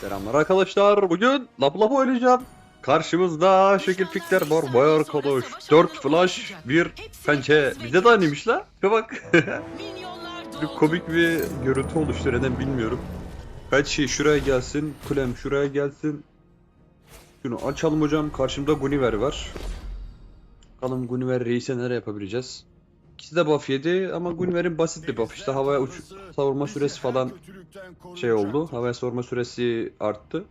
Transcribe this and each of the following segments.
Selamlar arkadaşlar. Bugün Lap Lap oynayacağım. Karşımızda şekil pikler var. Vay arkadaş. 4 flash, 1 pençe. Bize de aynıymış la. Bir bak. bir komik bir görüntü oluştu. Neden bilmiyorum. Kaç şey şuraya gelsin. Kulem şuraya gelsin. Şunu açalım hocam. Karşımda Guniver var. Bakalım Guniver reise neler yapabileceğiz. İkisi de buff yedi ama Guniver'in basit bir buff. İşte havaya uç savurma süresi falan şey oldu. Havaya sorma süresi arttı.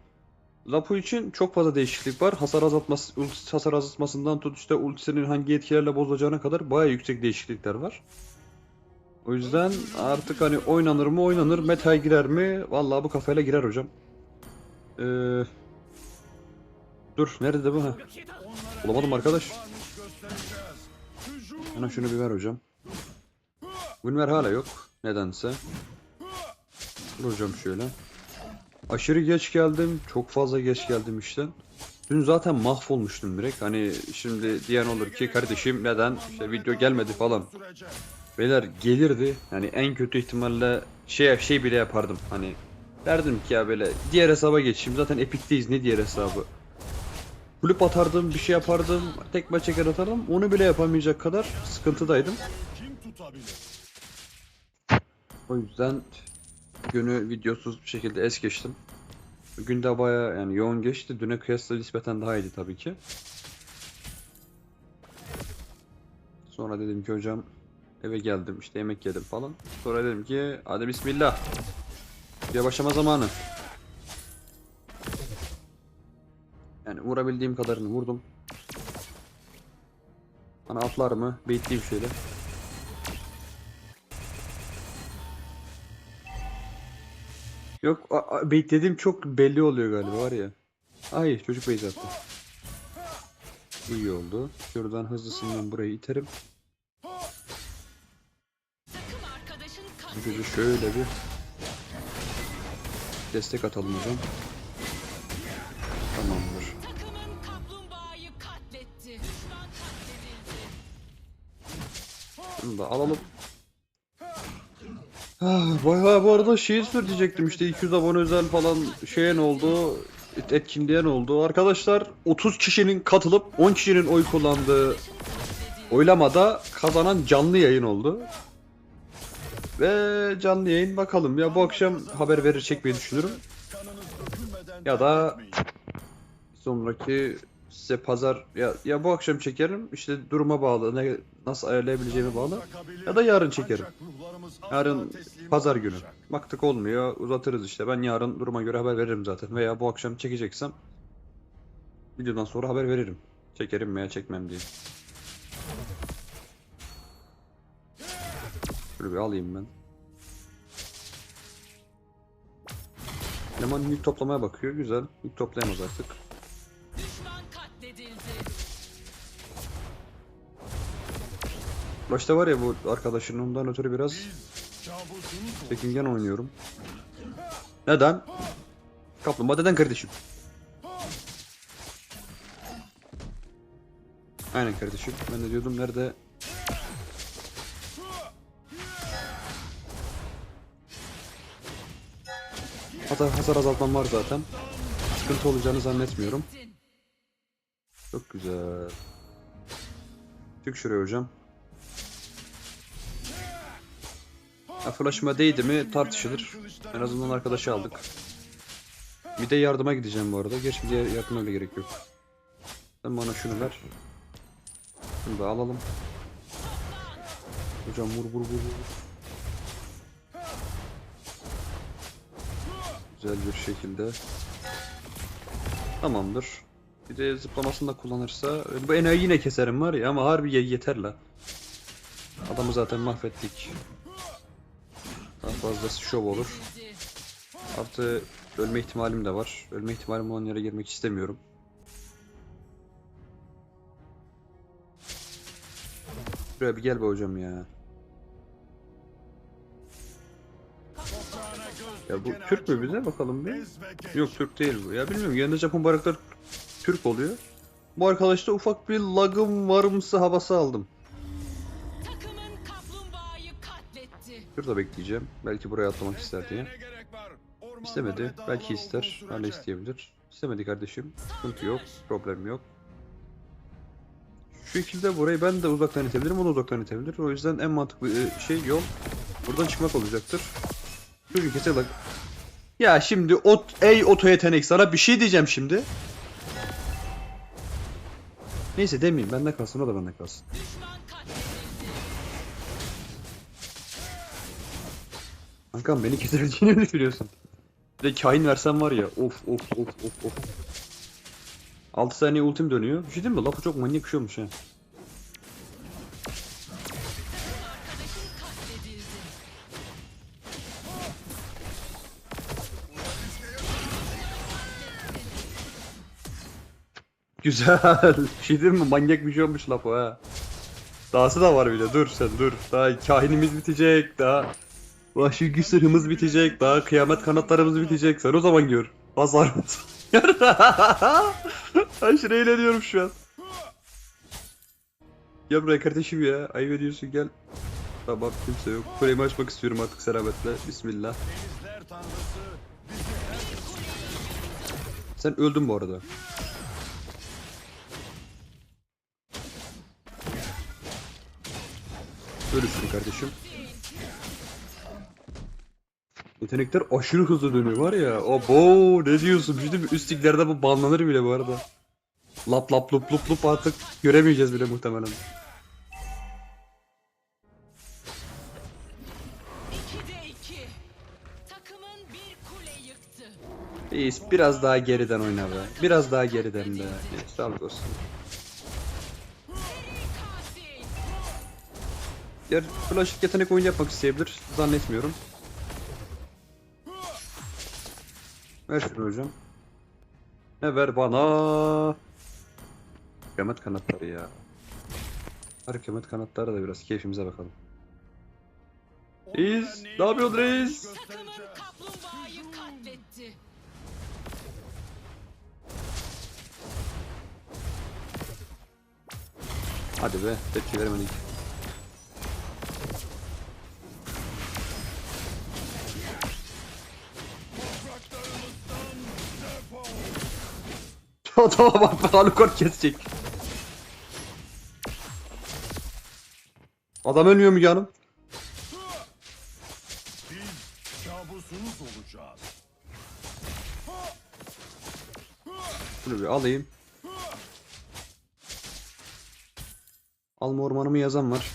Lapu için çok fazla değişiklik var. Hasar azaltması, ulti hasar azaltmasından tut işte ultisinin hangi etkilerle bozulacağına kadar bayağı yüksek değişiklikler var. O yüzden artık hani oynanır mı oynanır, meta'ya girer mi? Vallahi bu kafayla girer hocam. Ee, dur nerede bu? Ha. Bulamadım arkadaş. Bana şunu bir ver hocam. Gunver hala yok. Nedense. Dur hocam şöyle. Aşırı geç geldim. Çok fazla geç geldim işte. Dün zaten mahvolmuştum direkt. Hani şimdi diyen olur ki kardeşim neden işte video gelmedi falan. Beyler gelirdi. Yani en kötü ihtimalle şey şey bile yapardım. Hani derdim ki ya böyle diğer hesaba geçeyim. Zaten Epic'teyiz ne diğer hesabı. Kulüp atardım, bir şey yapardım, tekme çeker atardım. Onu bile yapamayacak kadar sıkıntıdaydım. O yüzden günü videosuz bir şekilde es geçtim. Bugün de baya yani yoğun geçti. Düne kıyasla nispeten daha iyiydi tabii ki. Sonra dedim ki hocam eve geldim işte yemek yedim falan. Sonra dedim ki hadi bismillah. Bir başlama zamanı. Yani vurabildiğim kadarını vurdum. Bana atlar mı? Bekleyeyim şöyle. Yok beklediğim çok belli oluyor galiba var ya. Ay çocuk base attı. İyi oldu. Şuradan hızlısından burayı iterim. Çocuğu şöyle bir destek atalım hocam. Tamamdır. Bunu da alalım. Ah, bayağı bu arada şey söyleyecektim işte. 200 abone özel falan şeye ne oldu? Et- etkinliğe ne oldu? Arkadaşlar 30 kişinin katılıp 10 kişinin oy kullandığı oylamada kazanan canlı yayın oldu. Ve canlı yayın bakalım. Ya bu akşam haber verir çekmeyi düşünürüm. Ya da sonraki size pazar ya ya bu akşam çekerim işte duruma bağlı ne nasıl ayarlayabileceğime bağlı ya da yarın çekerim. Yarın pazar günü. Baktık olmuyor uzatırız işte. Ben yarın duruma göre haber veririm zaten. Veya bu akşam çekeceksem videodan sonra haber veririm. Çekerim veya çekmem diye. Şöyle bir alayım ben. Leman yük toplamaya bakıyor. Güzel. Yük toplayamaz artık. Başta var ya bu arkadaşın ondan ötürü biraz çekingen oynuyorum. Neden? Kaplumbağa neden kardeşim? Aynen kardeşim. Ben de diyordum nerede? Hasar, hasar azaltmam var zaten. Sıkıntı olacağını zannetmiyorum. Çok güzel. Çık şuraya hocam. Ya flash'ıma değdi mi tartışılır. En azından arkadaşı aldık. Bir de yardıma gideceğim bu arada. Geç bir de yardıma bile gerek yok. Sen bana şunu ver. Şunu da alalım. Hocam vur vur vur vur. Güzel bir şekilde. Tamamdır. Bir de zıplamasını da kullanırsa bu enayi yine keserim var ya ama harbi ye- yeter la. Adamı zaten mahvettik. Daha fazlası şov olur. Artı ölme ihtimalim de var. Ölme ihtimalim olan yere girmek istemiyorum. Buraya bir gel be hocam ya. Ya bu Türk mü bize bakalım bir. Yok Türk değil bu. Ya bilmiyorum genelde Japon bayraklar Türk oluyor. Bu arkadaşta ufak bir lagım varımsı havası aldım. Şurada bekleyeceğim. Belki buraya atlamak ister diye. İstemedi. Belki ister. Hala isteyebilir. İstemedi kardeşim. Sıkıntı yok. Problem yok. Şu şekilde burayı ben de uzaktan itebilirim. O da uzaktan itebilir. O yüzden en mantıklı e, şey yol buradan çıkmak olacaktır. Kesin bak. Ya şimdi ot, ey oto yetenek sana bir şey diyeceğim şimdi. Neyse demeyeyim bende kalsın o da bende kalsın. Kankam beni kesebileceğini mi düşünüyorsun? Bir de kain versen var ya of of of of of. 6 saniye ultim dönüyor. Bir şey diyeyim mi? Lafı çok manyak şey olmuş ha. Güzel. Bir şey diyeyim mi? Manyak bir şey olmuş lafı ha. Dahası da var bile. Dur sen dur. Daha kahinimiz bitecek. Daha vahşi güç sırrımız bitecek. Daha kıyamet kanatlarımız bitecek. Sen o zaman gör. Pazar Aşırı eğleniyorum şu an. Gel buraya kardeşim ya. Ayıp ediyorsun gel. Tamam kimse yok. Kuleyi açmak istiyorum artık selametle. Bismillah. Sen öldün bu arada. Ölürsün kardeşim. Yetenekler aşırı hızlı dönüyor var ya. Abo ne diyorsun? Bir de üst liglerde bu banlanır bile bu arada. Lap lap lup lup lup artık göremeyeceğiz bile muhtemelen. 2'de 2. Takımın bir kule yıktı. Reis biraz daha geriden oyna be. Biraz daha geriden be. Sağlık olsun. Yer flash yetenek oyunu yapmak isteyebilir. Zannetmiyorum. Ver şunu hocam. Ne ver bana? Kıyamet kanatları ya. Hadi kıyamet kanatları da biraz keyfimize bakalım. Reis, ne yapıyorsun reis? Hadi be, tepki veremedik. Adama bak Alucard kesecek. Adam ölmüyor mu canım? biz kabusunuz olacağız. Şunu bir alayım. Alma ormanımı yazan var.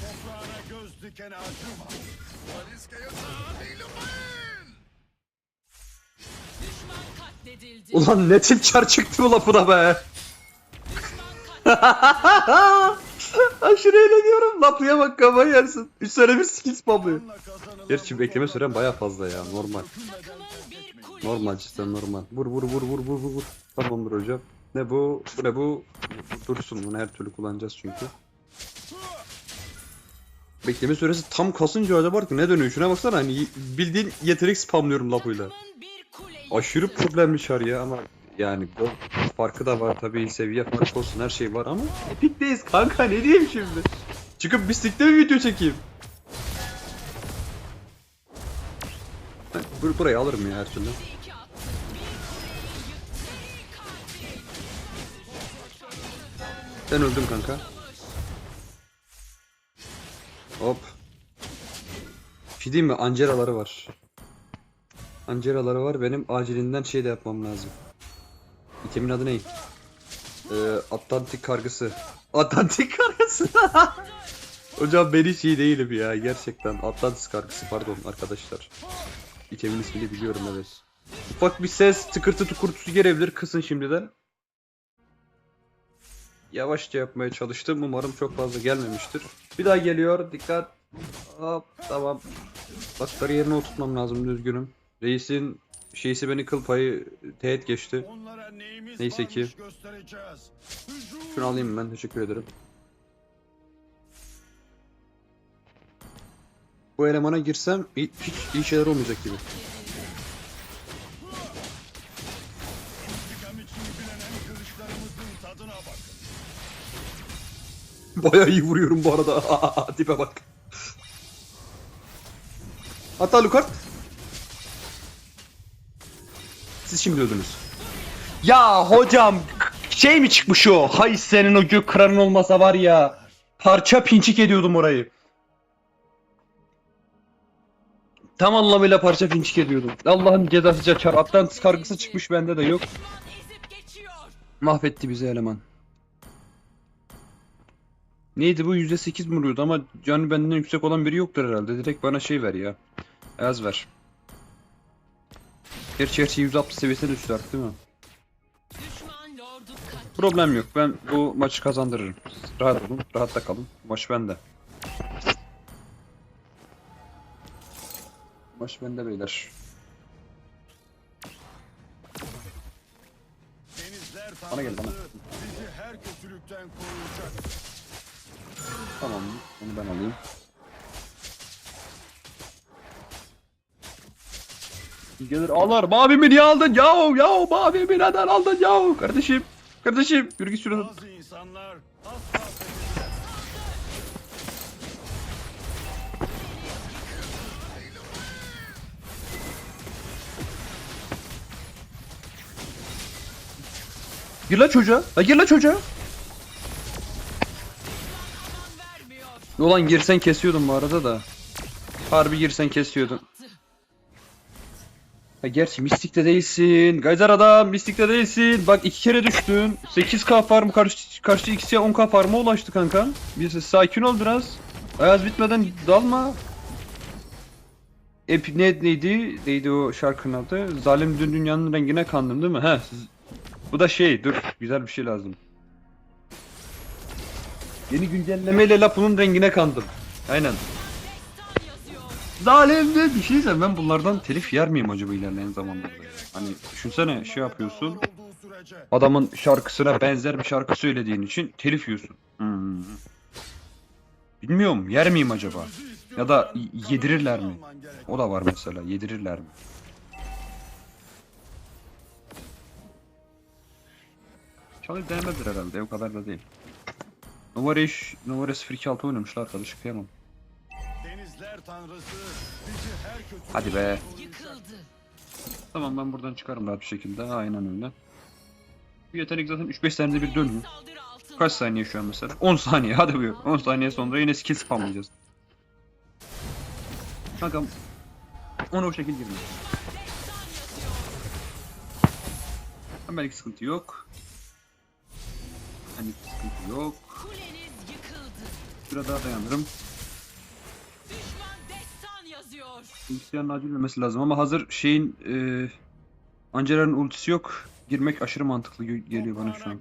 Toprağına göz dikene acıma. Ulan ne tip çar çıktı bu lafına be. Aşırı eğleniyorum. Lafıya bak kafayı yersin. 3 sene bir skill spamlıyor. Gerçi bekleme süren baya fazla ya. Normal. Normal cidden normal. Vur vur vur vur vur vur. Tamamdır hocam. Ne bu? Bu ne bu? Dursun bunu her türlü kullanacağız çünkü. Bekleme süresi tam kasınca acaba artık ne dönüyor? Şuna baksana hani bildiğin yetenek spamlıyorum lafıyla. Aşırı problemli çar ya ama yani gol farkı da var tabii seviye farkı olsun her şey var ama Epic'teyiz kanka ne diyeyim şimdi? Çıkıp bisikletle mi video çekeyim? Bur burayı alırım ya her türlü. Ben öldüm kanka. Hop. Bir şey mi? Anceraları var. Anceraları var. Benim acilinden şey de yapmam lazım. İtemin adı ne? Ee, Atlantik kargısı. Atlantik kargısı. Hocam ben hiç iyi değilim ya. Gerçekten. Atlantis kargısı pardon arkadaşlar. İtemin ismini biliyorum evet. Ufak bir ses tıkırtı tukurtusu gelebilir. Kısın şimdiden. Yavaşça yapmaya çalıştım. Umarım çok fazla gelmemiştir. Bir daha geliyor. Dikkat. Hop tamam. Bakları yerine oturtmam lazım düzgünüm. Reisin şeysi beni kıl payı teğet geçti. Neyse ki. Şunu alayım ben teşekkür ederim. Bu elemana girsem hiç, hiç iyi şeyler olmayacak gibi. Bayağı iyi vuruyorum bu arada. Tipe bak. Hatta Lukart. Siz şimdi öldünüz. Ya hocam şey mi çıkmış o? Hay senin o gök kıranın olmasa var ya. Parça pinçik ediyordum orayı. Tam anlamıyla parça pinçik ediyordum. Allah'ın cezası çar. Atlantis kargısı çıkmış bende de yok. Mahvetti bizi eleman. Neydi bu %8 mi vuruyordu ama canı benden yüksek olan biri yoktur herhalde. Direkt bana şey ver ya. Az ver. Gerçi her şey 160 seviyesine düştü artık değil mi? Problem yok. Ben bu maçı kazandırırım. Rahat olun. Rahatta kalın. Maç bende. Maç bende beyler. Denizler Bana gel, bana. tanrısı bizi her kötülükten koruyacak. Tamam. Onu ben alayım. Gelir ağlar. Mavimi niye aldın? Yahu yahu mavimi neden aldın yahu? Kardeşim. Kardeşim. Yürü git şuradan. Bazı insanlar asla affedilmez. Gir la çocuğa. La gir la çocuğa. Ulan girsen kesiyordun bu arada da. Harbi girsen kesiyordun. Ha gerçi mistikte değilsin. Gayzar adam mistikte değilsin. Bak iki kere düştün. 8k farm karşı karşı x'ye 10k farm'a ulaştı kanka. Bir sakin ol biraz. Ayaz bitmeden dalma. Ep ne neydi? Neydi o şarkının adı? Zalim dün dünyanın rengine kandım değil mi? He. Bu da şey dur. Güzel bir şey lazım. Yeni güncellemeyle Lapu'nun rengine kandım. Aynen. Destan yazıyor. Zalimdi bir şey diyeceğim ben bunlardan telif yer miyim acaba ilerleyen zamanlarda? ya? Hani düşünsene şey yapıyorsun. Adamın şarkısına benzer bir şarkı söylediğin için telif yiyorsun. Hmm. Bilmiyorum yer miyim acaba? Ya da yedirirler mi? O da var mesela yedirirler mi? Çalıp denemezdir herhalde o kadar da değil. Novareş, Novares 02 oynamışlar arkadaş kıyamam. Hadi be. Yıkıldı. Tamam ben buradan çıkarım rahat bir şekilde. Aynen öyle. Bu yetenek zaten 3-5 saniyede bir dönüyor. Kaç saniye şu an mesela? 10 saniye hadi buyur. 10 saniye sonra yine skill spamlayacağız. Kankam ona o şekil girme. Destan yazıyor. Ben belki sıkıntı yok. Hani sıkıntı yok. Kuleniz yıkıldı. Şurada daha dayanırım. Bilgisayarın acil ölmesi lazım ama hazır şeyin e, Angela'nın ultisi yok. Girmek aşırı mantıklı gö- geliyor bana şu an.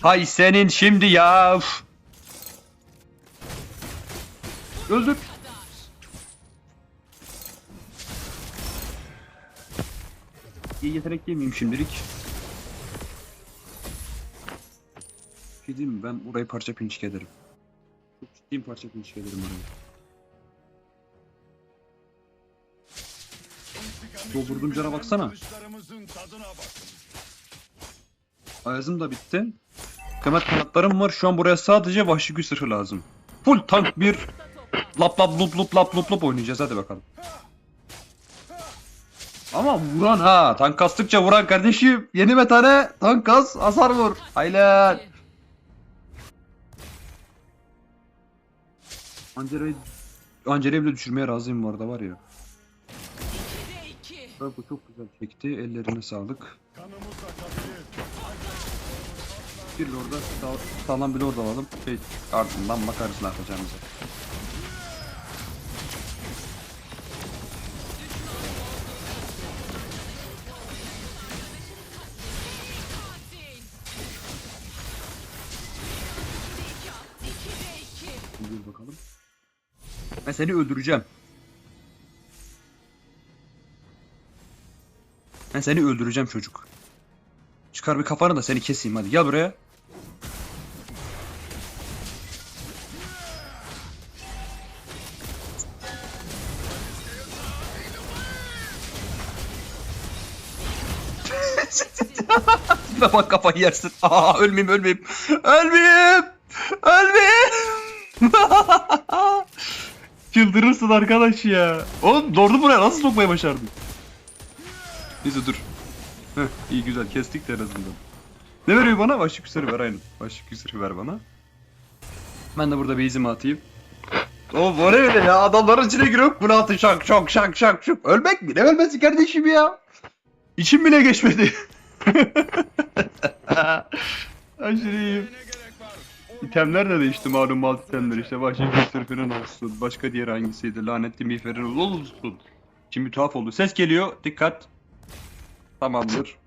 Hay senin şimdi ya. üf. Öldür. İyi yetenek değil miyim şimdilik? Bir şey diyeyim mi? Ben burayı parça pinçik ederim. Çok ciddiyim parça pinçik ederim orayı. Doldurduğum cana baksana. Ayazım da bitti. Kıymet kanatlarım var. Şu an buraya sadece vahşi güç sırrı lazım. Full tank bir lap lap lup lup lap lup lup oynayacağız hadi bakalım. Ama vuran ha. Tank kastıkça vuran kardeşim. Yeni metane tank kas hasar vur. Haylan. Angela'yı Angela'yı bile düşürmeye razıyım bu arada var ya. 2'de 2. Bak bu çok güzel çekti. Ellerine sağlık. Bir orada sağ, sağlam bir orada alalım. Şey, ardından bakarız ne yapacağımıza. Katil. 2'de 2. Dur bakalım. Ben seni öldüreceğim. Ben seni öldüreceğim çocuk. Çıkar bir kafanı da seni keseyim hadi. Gel buraya. Bak kafayı yersin. Aa ölmeyeyim ölmeyeyim. Ölmeyeyim. Ölmeyeyim. Çıldırırsın arkadaş ya. Oğlum Lord'u buraya nasıl sokmaya başardın? Neyse dur. Heh, iyi güzel kestik de en azından. Ne veriyor bana? Başlık küsürü ver aynen. Başlık küsürü ver bana. Ben de burada base'imi atayım. O bu ne öyle ya? Adamların içine giriyor. Bunu atın şak şak şak şak şak. Ölmek mi? Ne ölmesi kardeşim ya? İçim bile geçmedi. Aşırı iyiyim. İtemler de değişti malum alt itemler işte başka bir falan olsun başka diğer hangisiydi lanetli miğferin olsun. Şimdi tuhaf oldu ses geliyor dikkat. Tamamdır.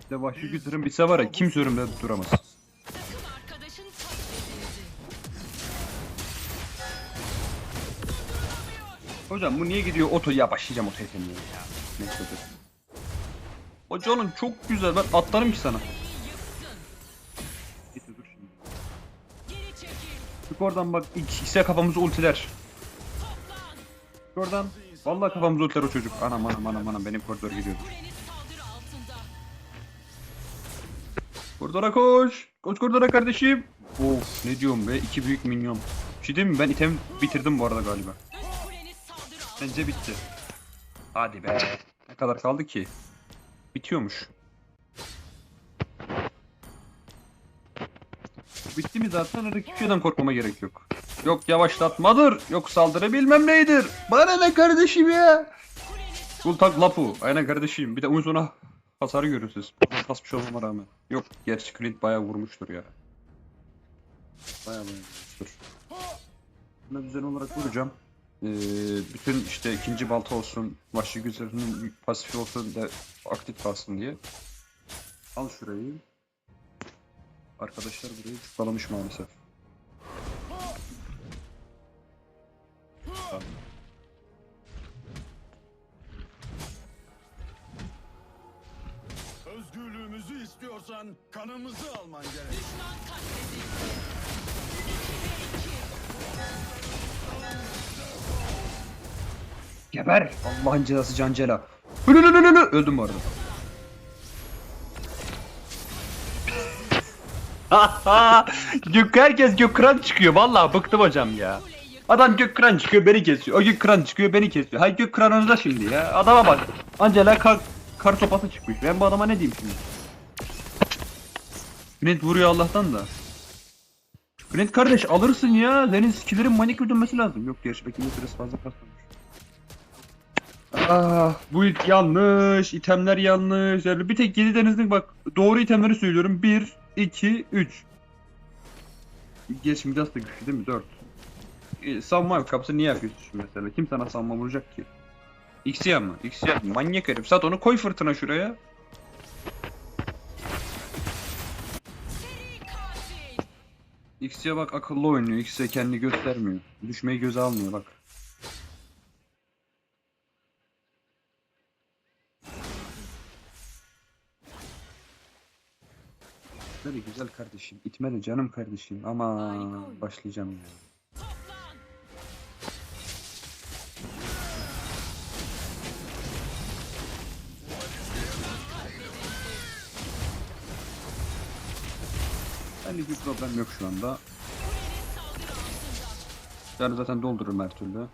İşte vahşi gütürün bitse var ya kimse duramaz. Hocam bu niye gidiyor oto ya başlayacağım oto efendiye ya. Neyse dur. Hocanın çok güzel ben atlarım ki sana. Yıktın. Neyse dur şimdi. Çık oradan bak ikisi kafamızı ultiler. Oradan. Vallahi kafamızı ultiler o çocuk. Anam anam anam anam benim koridor gidiyor. Koridora koş. Koş koridora kardeşim. Of ne diyorum be iki büyük minyon. Bir şey mi ben item bitirdim bu arada galiba. Bence bitti. Hadi be. Ne kadar kaldı ki? Bitiyormuş. Bitti mi zaten hiçbir şeyden korkmama gerek yok. Yok yavaşlatmadır, yok saldırı bilmem neydir. Bana ne kardeşim ya? Sultak Lapu. Aynen kardeşim. Bir de oyun sonu hasarı görürsünüz. Kasmış olmama rağmen. Yok gerçi Clint bayağı vurmuştur ya. Bayağı bayağı vurmuştur. Buna düzenli olarak vuracağım. Ee, bütün işte ikinci balta olsun, vahşi güzelinin pasifi olsun da aktif kalsın diye. Al şurayı. Arkadaşlar burayı tıklalamış maalesef. İstiyorsan kanımızı alman gerek. düşman katledildi. Geber! Allah'ın cezası Cancela. Öldüm bu arada. Gök herkes gök kıran çıkıyor. Vallahi bıktım hocam ya. Adam gök kıran çıkıyor beni kesiyor. O gök kıran çıkıyor beni kesiyor. Hay gök kıranınızda şimdi ya. Adama bak. Angela kar, kar sopası çıkmış. Ben bu adama ne diyeyim şimdi? Flint vuruyor Allah'tan da. Flint kardeş alırsın ya. Senin skillerin manik dönmesi lazım. Yok gerçi bekleme süresi fazla kasmamış. Ah bu ilk yanlış. itemler yanlış. Yani bir tek 7 denizlik bak. Doğru itemleri söylüyorum. 1, 2, 3. Geç Midas da güçlü değil mi? 4. E, savunma kapısı niye yapıyorsun mesela? Kim sana savunma vuracak ki? X'ye mı? X'ye mı? Manyak herif. Sat onu koy fırtına şuraya. X'ye bak akıllı oynuyor. X'ye kendini göstermiyor. Düşmeyi göze almıyor bak. Böyle güzel kardeşim. İtmeli canım kardeşim. Ama başlayacağım ya. Toplan. Problem yok şu anda. Yani zaten doldururum her türlü.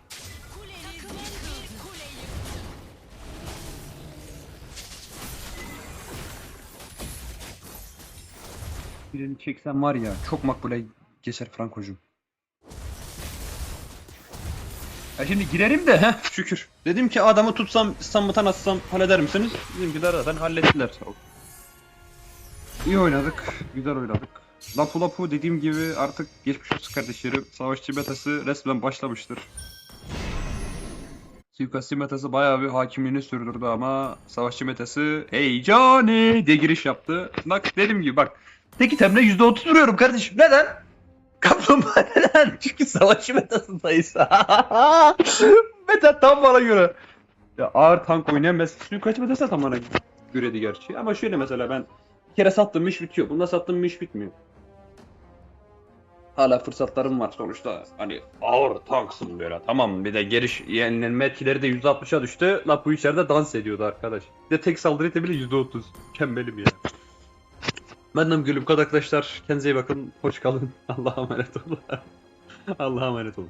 Birini çeksem var ya çok makbule geçer Frankocum. Ya şimdi girerim de heh şükür. Dedim ki adamı tutsam İstanbul'dan atsam halleder misiniz? Bizimkiler zaten hallettiler. İyi oynadık. Güzel oynadık. Lapu Lapu dediğim gibi artık geçmiş olsun kardeşlerim. Savaşçı metası resmen başlamıştır. Suikastçı metası bayağı bir hakimliğini sürdürdü ama savaşçı metası hey Johnny diye giriş yaptı. Bak dediğim gibi bak tek itemle %30 vuruyorum kardeşim. Neden? Kaplumbağa neden? Çünkü savaşçı metasındayız. Meta tam bana göre. Ya ağır tank oynayan mesela suikastçı metası da tam bana göreydi gerçi. Ama şöyle mesela ben bir kere sattım iş bitiyor. Bunda sattım iş bitmiyor. Hala fırsatlarım var sonuçta. Hani ağır tanksın böyle tamam bir de geliş yenilme etkileri de %60'a düştü. La bu içeride dans ediyordu arkadaş. Bir de tek saldırı bile %30. Mükemmelim ya. Benden gülüm arkadaşlar. Kendinize iyi bakın. Hoş kalın. Allah'a emanet olun. Allah'a emanet olun.